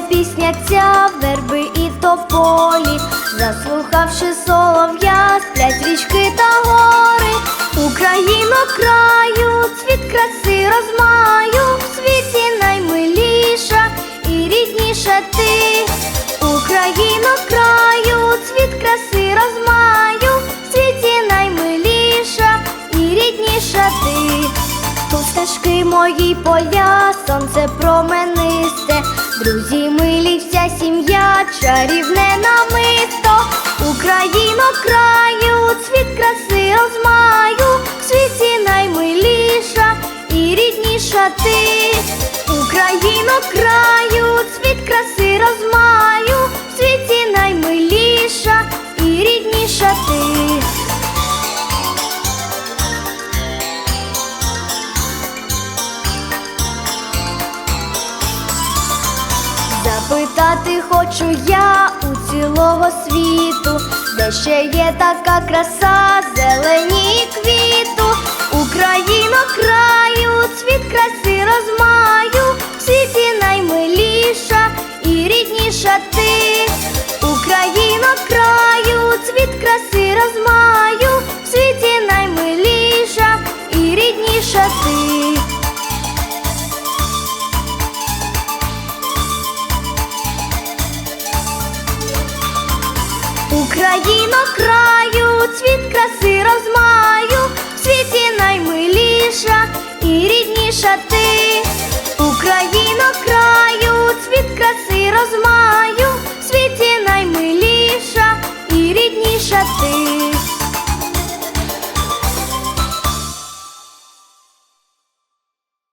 пісня ця, верби і тополі, заслухавши солов'я, сплять річки та гори, Україно краю, цвіт краси розмаю, в світі наймиліша і рідніша ти, Україно краю, цвіт краси розмаю, в світі наймиліша і рідніша ти. Тут стежки мої поля, сонце променисте, друзі милі, вся сім'я, чарівне намисто, Україно краю, цвіт Запитати хочу я у цілого світу, де ще є така краса, зелені квіту, Україно краю, цвіт краси розмаю, в світі наймиліша і рідніша ти, Україно краю, цвіт краси розмаю, в світі наймиліша і рідніша ти. Україно краю, цвіт краси розмаю, в світі наймиліша і рідніша ти, Україно краю, цвіт краси розмаю, в світі наймиліша і рідніша ти.